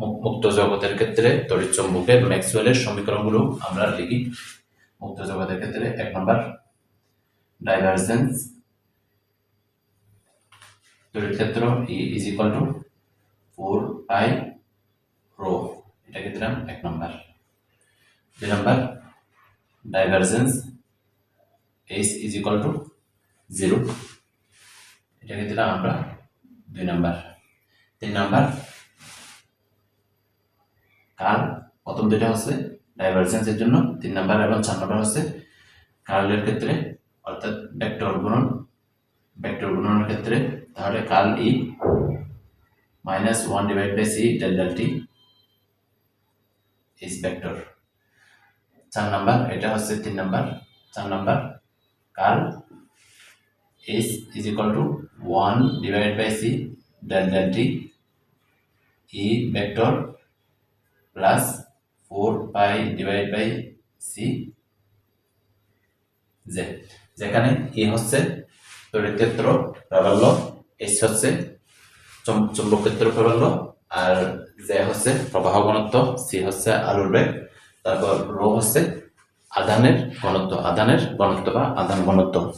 মুক্ত জগতের ক্ষেত্রে তড়িৎ চুম্বকের ম্যাক্সওয়েলের সমীকরণগুলো আমরা লিখি। মুক্ত জগতের ক্ষেত্রে এক নম্বর ডাইভারজেন্স তড়িৎ ক্ষেত্র E is equal to four pi rho এটাকে দিলাম? এক নম্বর। দুই number divergence H is equal to zero এটাকে দিলাম আমরা? দুই নম্বর। তিন নাম্বার কার্ল প্রথম দুইটা হচ্ছে ডাইভারজেন্সের জন্য, তিন নাম্বার এবং চার নাম্বার হচ্ছে কার্লের ক্ষেত্রে, অর্থাৎ ভেক্টর গুণন। ভেক্টর গুণনের ক্ষেত্রে তাহলে curl E minus one divide by C del del T is vector চার নাম্বার, এটা হচ্ছে তিন নাম্বার। চার number, curl is is equal to 1 divided by c del del t e vector plus 4 pi divided by c. Z. যেখানে e হচ্ছে তড়িৎ ক্ষেত্র প্রাবল্য, h হচ্ছে চুম- চুম্বক ক্ষেত্র প্রাবল্য, আর z হচ্ছে প্রবাহ ঘনত্ব, c হচ্ছে আলোর বেগ, তারপর রো হচ্ছে আধানের ঘনত্ব আধানের ঘনত্ব বা আধান ঘনত্ব।